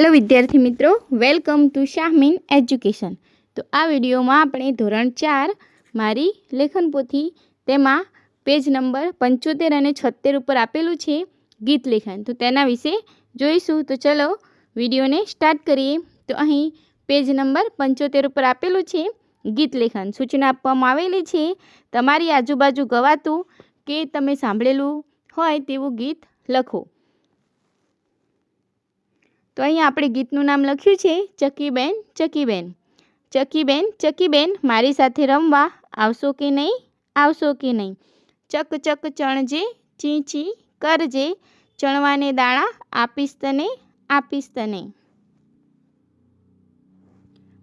Hello વિદ્યાર્થી મિત્રો, welcome to Shahmeen education. તો આ વિડીયોમાં આપણે ધોરણ ચાર મારી લેખન પોથી, તેમાં પેજ નંબર પંચોતેર અને છોતેર ઉપર આપેલું છે ગીત લેખન. તો તેના વિશે જોઈશું. તો ચલો વિડીયોને સ્ટાર્ટ કરીએ. તો અહીં પેજ નંબર પંચોતેર ઉપર આપેલું છે ગીત લેખન. સૂચના આપવામાં આવેલી છે, તમારી આજુબાજુ ગવાતું કે તમે સાંભળેલું હોય તેવું ગીત લખો. તો અહીંયા આપણે ગીતનું નામ લખ્યું છે, ચકીબેન ચકીબેન. ચકીબેન ચકીબેન, મારી સાથે રમવા આવશો કે નહીં? આવશો કે નહીં? ચક ચક, ચણજે, ચી ચી, કરજે, ચણવાને દાણા, આપીશ તને આપીશ તને.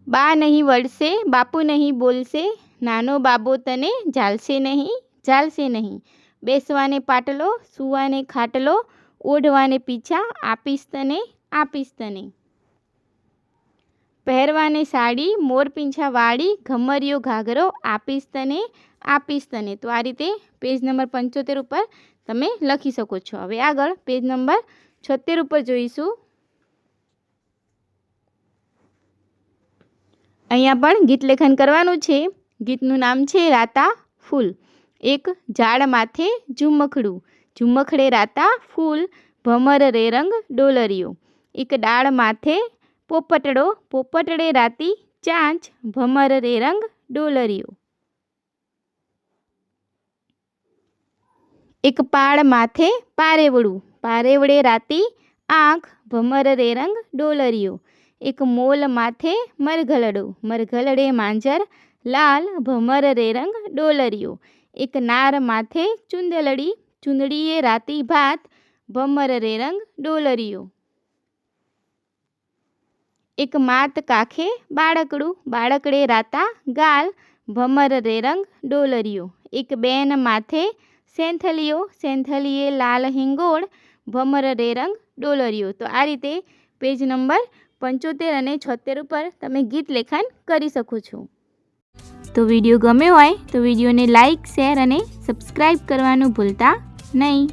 બા નહીં વળશે, બાપુ નહીં બોલશે, નાનો બાબો તને ઝાલશે નહીં ઝાલશે નહીં. બેસવાને પાટલો, સૂવાને ખાટલો, ઓઢવાને પીછા, આપીશ તને આપીશ તને. પહેરવાને સાડી મોરપીંછા વાળી, ઘમરિયો ઘાઘરો આપીશ તને આપીશ તને. તો આ રીતે પેજ નંબર પંચોતેર ઉપર તમે લખી શકો છો. હવે આગળ પેજ નંબર છોતેર ઉપર જોઈશું. અહીંયા પણ ગીત લેખન કરવાનું છે. ગીતનું નામ છે રાતા ફૂલ. એક ઝાડ માથે ઝુમખડું. ઝુમખડે રાતા ફૂલ, ભમર રે રંગ ડોલરિયો. એક ડાળ માથે પોપટડો, પોપટડે રાતી ચાંચ, ભમર રે રંગ ડોલરિયો. એક પાળ માથે પારેવડું, પારેવડે રાતી આંખ, ભમર રે રંગ ડોલરિયો. એક મોલ માથે મરઘલડો, મરઘલડે માંજર લાલ, ભમર રે રંગ ડોલરિયો. એક નાર માથે ચુંદલડી, ચુંદડીએ રાતી ભાત, ભમર રે રંગ ડોલરિયો. એક માત કાખે બાળકડું, બાળકડે રાતા, ગાલ, ભમર રે રંગ, ડોલરિયો. એક બેન માથે સેંથલિયો સેંથલીએ લાલ હિંગોળ, ભમર રે રંગ, ડોલરિયો. તો આ રીતે પેજ નંબર પંચોતેર અને છોતેર ઉપર તમે ગીત લેખન કરી શકો છો. તો વીડિયો ગમ્યો હોય તો વિડીયોને લાઇક શેર અને સબસ્ક્રાઈબ કરવાનું ભૂલતા નહીં.